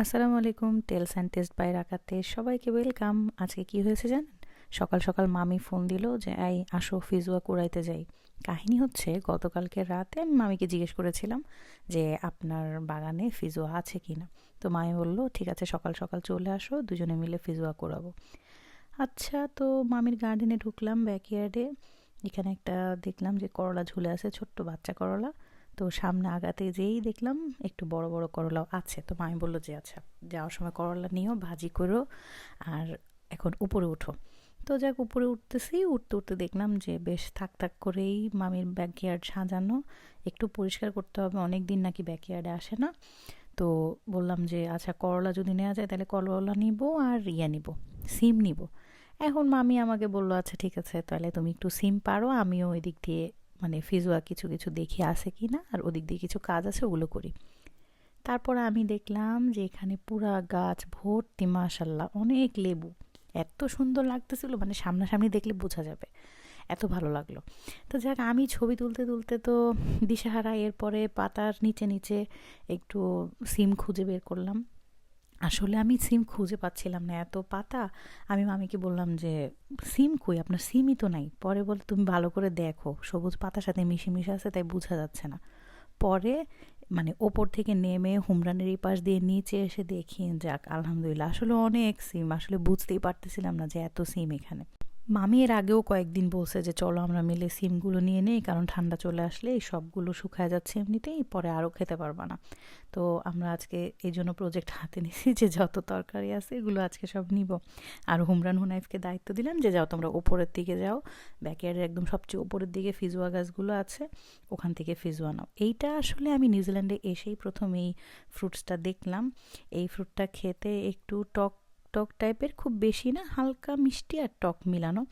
আসসালামু আলাইকুম tales and test by রাকাতে সবাইকে ওয়েলকাম আজকে কি হয়েছে জানেন? সকাল সকাল মামি ফোন দিল যে, এই, আসো ফিজুয়া কুড়াইতে যাই। কাহিনী হচ্ছে, গতকালকে রাতে আমি মামিকে জিজ্ঞেস করেছিলাম যে, আপনার বাগানে ফিজুয়া আছে কি না তো মামি বলল, ঠিক আছে, সকাল সকাল চলে আসো, দুজনে মিলে ফিজুয়া কুড়াবো। আচ্ছা তো মামির গার্ডেনে ঢুকলাম ব্যাকইয়ার্ডে এখানে একটা দেখলাম যে করলা ঝুলে আছে, ছোট্ট বাচ্চা করলা। তো সামনে আগাতে যেই দেখলাম একটু বড় বড় করলাও আছে। তো মামি বলল যে আচ্ছা যাওয়ার সময় করলা নিও, ভাজি করো আর এখন উপরে উঠো। তো যাক, উপরে উঠতেছি, উঠতে উঠতে দেখলাম যে বেশ থাক থাক করেই মামির ব্যাকইয়ার্ড সাজানো। একটু পরিষ্কার করতে হবে অনেক দিন নাকি ব্যাকইয়ার্ডে আসে না। তো বললাম যে আচ্ছা করলা যদি নেওয়া যায়, তাহলে করলা নিব আর ইয়া নিব, সিম নিব। এখন মামি আমাকে বলল আচ্ছা ঠিক আছে, তাহলে তুমি একটু সিম পারো, আমিও ওই দিক দিয়ে মানে ফিজুয়া কিছু কিছু দেখি আছে কি না, আর ওদিক দিয়ে কিছু কাজ আছে, ওগুলো করি। তারপর আমি দেখলাম যে এখানে পুরা গাছ ভর্তি, মাশাল্লাহ, অনেক লেবু। এত সুন্দর লাগতেছিল মানে সামনাসামনি দেখলে বোঝা যাবে। এত ভালো লাগল। তো যাক, আমি ছবি তুলতে তুলতে তো দিশাহারা, এরপরে পাতার নিচে নিচে একটু সিম খুঁজে বের করলাম। আসলে আমি সিম খুঁজে পাচ্ছিলাম না, এত পাতা। আমি মামিকে বললাম যে, সিম কই? আপনার সিমই তো নাই। পরে বলে, তুমি ভালো করে দেখো, সবুজ পাতার সাথে মিশে মিশে আছে, তাই বোঝা যাচ্ছে না। পরে মানে ওপর থেকে নেমে হুমরানের এই পাশ দিয়ে নিচে এসে দেখি, যাক, আলহামদুলিল্লাহ, আসলে অনেক সিম। আসলে বুঝতেই পারতেছিলাম না যে এত সিম এখানে। মামি এর আগেও কয়েকদিন বলছে যে, চলো আমরা মিলে সিমগুলো নিয়ে নেই, কারণ ঠান্ডা চলে আসলে এই সবগুলো শুকায় যাচ্ছে এমনিতেই, পরে আরও খেতে পারবা না। তো আমরা আজকে এই জন্য প্রজেক্ট হাতে নিয়েছি যে, যত তরকারি আছে এগুলো আজকে সব নিব। আর হুমরান হুনাইফকে দায়িত্ব দিলাম যে, যাও তোমরা ওপরের দিকে যাও, ব্যাকয়ার্ডের একদম সবচেয়ে ওপরের দিকে ফিজুয়া গাছগুলো আছে, ওখান থেকে ফিজুয়া নাও। এইটা আসলে আমি নিউজিল্যান্ডে এসেই প্রথম এই ফ্রুটসটা দেখলাম। এই ফ্রুটটা খেতে একটু টক টক টাইপের, খুব বেশি না, হালকা মিষ্টি আর টক মিলানো।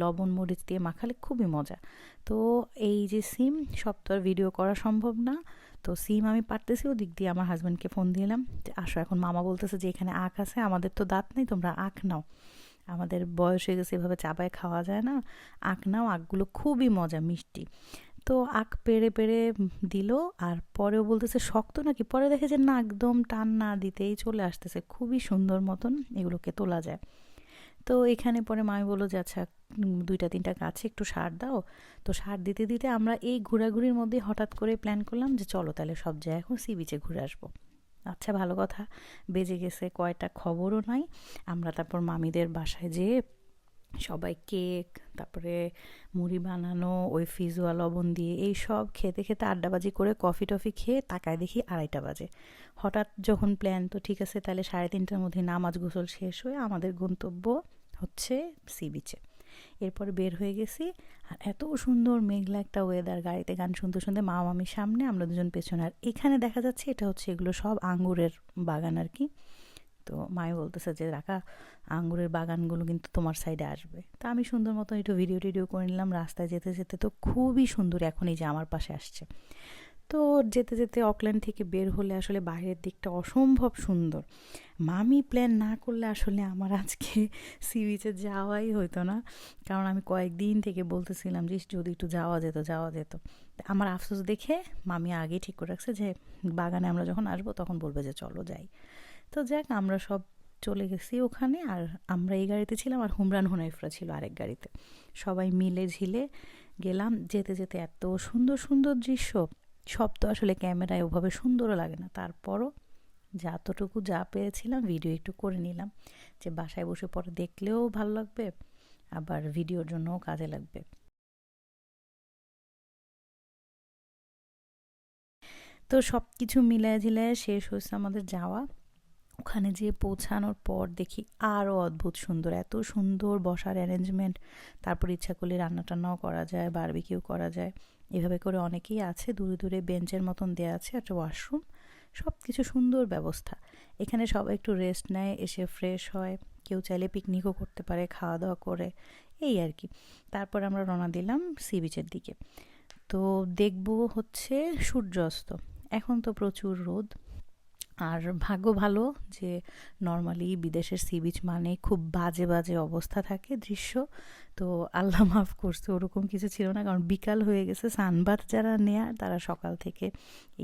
লবণ, মরিচ দিয়ে মাখালে খুবই মজা। তো এই যে সিম, সব তো আর ভিডিও করা সম্ভব না। তো সিম আমি পারতেছি ওদিক দিয়ে, আমার হাজব্যান্ডকে ফোন দিলাম। যে আসো, এখন মামা বলতেছে যে এখানে আখ আছে, আমাদের তো দাঁত নেই, তোমরা আখ নাও। আমাদের বয়স হয়ে গেছে, এভাবে চাবায় খাওয়া যায় না। আখ নাও, আখগুলো খুবই মজা, মিষ্টি। তো আখ পেড়ে পেড়ে দিল আর পরেও বলতেছে, শক্ত নাকি? পরে দেখে যে না, একদম টান না দিতেই চলে আসতেছে। খুবই সুন্দর মতন এগুলোকে তোলা যায়। তো এখানে পরে মামি বলল যে আচ্ছা দুইটা, তিনটা গাছে একটু সার দাও। তো সার দিতে দিতে আমরা এই ঘোরাঘুরির মধ্যে হঠাৎ করে প্ল্যান করলাম যে, চলো তাহলে সব জায়গায় এখন সি বিচে ঘুরে আসব। আচ্ছা ভালো কথা। বেজে গেছে কয়টা খবরও নাই। আমরা তারপর মামিদের বাসায় যেয়ে সবাই কেক, তারপরে মুড়ি বানানো, ওই ফিজুয়া লবণ দিয়ে এই সব খেতে খেতে আড্ডাবাজি করে কফি টফি খেয়ে তাকায় দেখি আড়াইটা বাজে। হঠাৎ যখন প্ল্যান তো ঠিক আছে, তাহলে সাড়ে তিনটার মধ্যে নামাজ গোসল শেষ হয়ে আমাদের গন্তব্য হচ্ছে সি বিচে এরপর বের হয়ে গেছি আর এত সুন্দর মেঘলা একটা ওয়েদার গাড়িতে গান শুনতে শুনতে মা মামির সামনে, আমরা দুজন পেছনে। আর এখানে দেখা যাচ্ছে এটা হচ্ছে এগুলো সব আঙ্গুরের বাগান আর কি। তো মায়ে বলতেছে যে, রাখা, আঙ্গুরের বাগানগুলো কিন্তু তোমার সাইডে আসবে। তা আমি সুন্দর মতো একটু ভিডিও টিডিও করে নিলাম। রাস্তায় যেতে যেতে তো খুবই সুন্দর এখন এই যে আমার পাশে আসছে। তো যেতে যেতে অকল্যান্ড থেকে বের হলে আসলে বাইরের দিকটা অসম্ভব সুন্দর। মামি প্ল্যান না করলে আসলে আমার আজকে সি বিচে যাওয়াই হতো না। কারণ আমি কয়েকদিন থেকে বলতেছিলাম যে, যদি একটু যাওয়া যেত যাওয়া যেত। আমার আফসোস দেখে মামি আগেই ঠিক করে রাখছে যে, বাগানে আমরা যখন আসব তখন বলবে যে, চলো যাই। তো যাক, আমরা সব চলে গেছি ওখানে, আর আমরা এই গাড়িতে ছিলাম আর হুমরান হুনাইফরা ছিল আরেক গাড়িতে। সবাই মিলে ঝিলে গেলাম, যেতে যেতে এত সুন্দর সুন্দর দৃশ্য, সব তো আসলে ক্যামেরায় ওভাবে সুন্দরও লাগে না। তারপরও যতটুকু যা পেয়েছিলাম ভিডিও একটু করে নিলাম, যে বাসায় বসে পরে দেখলেও ভালো লাগবে, আবার ভিডিওর জন্যও কাজে লাগবে। তো সব কিছু মিলায় ঝিলায় শেষ হয়েছে আমাদের যাওয়া। ওখানে যেয়ে পৌঁছানোর পর দেখি আরও অদ্ভুত সুন্দর, এত সুন্দর বসার অ্যারেঞ্জমেন্ট তারপর ইচ্ছা করলে রান্না টান্নাও করা যায় বারবিকিউ করা যায়। এভাবে করে অনেকেই আছে, দূরে দূরে বেঞ্চের মতন দেওয়া আছে, একটা ওয়াশরুম সব কিছু সুন্দর ব্যবস্থা। এখানে সবাই একটু রেস্ট নেয়, এসে ফ্রেশ হয়। কেউ চাইলে পিকনিকও করতে পারে খাওয়া দাওয়া করে। এই আর কি। তারপর আমরা রওনা দিলাম সি বিচের দিকে। তো দেখব হচ্ছে সূর্যাস্ত। এখন তো প্রচুর রোদ। আর ভাগ্য ভালো যে নর্মালি বিদেশের সি বিচ মানে খুব বাজে বাজে অবস্থা থাকে দৃশ্য। তো আল্লাহ মাফ করছে, ওরকম কিছু ছিল না। কারণ বিকাল হয়ে গেছে, সানবাত যারা নেয়ার তারা সকাল থেকে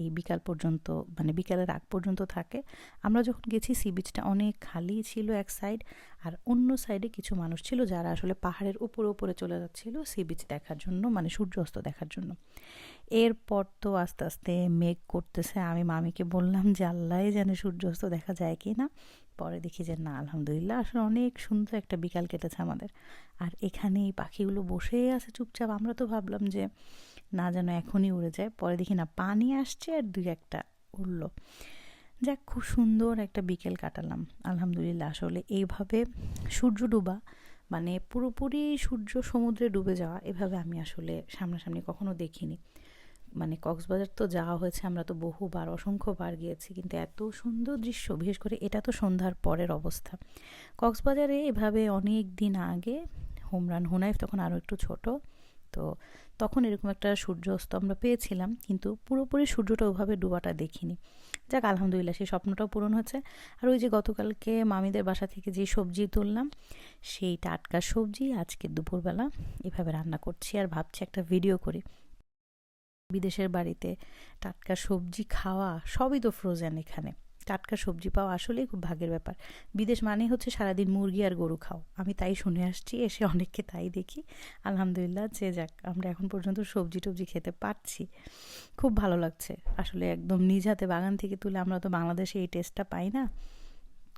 এই বিকাল পর্যন্ত মানে বিকালের আগ পর্যন্ত থাকে। আমরা যখন গেছি সি বিচটা অনেক খালি ছিল এক সাইড আর অন্য সাইডে কিছু মানুষ ছিল যারা আসলে পাহাড়ের উপরে উপরে চলে যাচ্ছিল সি বিচ দেখার জন্য মানে সূর্যাস্ত দেখার জন্য। এরপর তো আস্তে আস্তে মেঘ করতেছে। আমি মামিকে বললাম যে আল্লাহ জানে সূর্যাস্ত দেখা যায় কি না পরে দেখি যে না, আলহামদুলিল্লাহ আসলে অনেক সুন্দর একটা বিকাল কেটেছে আমাদের। আর এখানে এই পাখিগুলো বসেই আছে চুপচাপ। আমরা তো ভাবলাম যে না যেন এখনই উড়ে যায়। পরে দেখি না, পানি আসছে আর দুই একটা উড়লো। যাক, খুব সুন্দর একটা বিকেল কাটালাম। আলহামদুলিল্লাহ আসলে এইভাবে সূর্য ডুবা মানে পুরোপুরি সূর্য সমুদ্রে ডুবে যাওয়া, এভাবে আমি আসলে সামনাসামনি কখনো দেখিনি। মানে কক্সবাজার তো যাওয়া হয়েছে, আমরা তো বহুবার অসংখ্যবার গিয়েছি, কিন্তু এত সুন্দর দৃশ্য, বিশেষ করে এটা তো সন্ধ্যার পরের অবস্থা। কক্সবাজারে এভাবে অনেক দিন আগে হোমরান হুনাইফ তখন আরও একটু ছোট, তো তখন এরকম একটা সূর্যাস্ত আমরা পেয়েছিলাম, কিন্তু পুরোপুরি সূর্যটা ওভাবে ডুবাটা দেখিনি। যাক, আলহামদুলিল্লাহ, সেই স্বপ্নটাও পূরণ হচ্ছে আর ওই যে গতকালকে মামিদের বাসা থেকে যে সবজি তুললাম, সেই টাটকা সবজি আজকে দুপুরবেলা এভাবে রান্না করছি আর ভাবছি একটা ভিডিও করি। বিদেশের বাড়িতে টাটকা সবজি খাওয়া, সবই তো ফ্রোজেন এখানে। টাটকা সবজি পাওয়া আসলেই খুব ভাগের ব্যাপার। বিদেশ মানে হচ্ছে সারাদিন মুরগি আর গরু খাও। আমি তাই শুনে আসছি, এসে অনেককে তাই দেখি। আলহামদুলিল্লাহ, যে যাক, আমরা এখন পর্যন্ত সবজি টবজি খেতে পারছি। খুব ভালো লাগছে। আসলে একদম নিজ হাতে বাগান থেকে তুলে আমরা তো বাংলাদেশে এই টেস্টটা পাই না।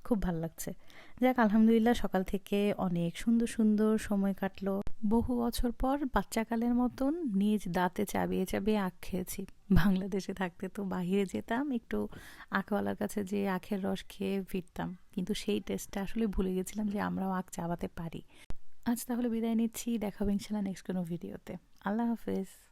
খুব ভালো লাগছে। যাক, আলহামদুলিল্লাহ সকাল থেকে অনেক সুন্দর সুন্দর সময় কাটলো। বহু বছর পর বাচ্চাকালের মতন নিজ দাঁতে চাবিয়ে চাবিয়ে আখ খেয়েছি। বাংলাদেশে থাকতে তো বাহিরে যেতাম, একটু আখওয়ালার কাছে যে আখের রস খেয়ে ফিরতাম। কিন্তু সেই টেস্টটা আসলে ভুলে গেছিলাম যে আমরাও আখ চাবাতে পারি। আজ তাহলে বিদায় নিচ্ছি, দেখাবো ইনশাল্লাহ নেক্সট কোনো ভিডিওতে আল্লাহ হাফেজ।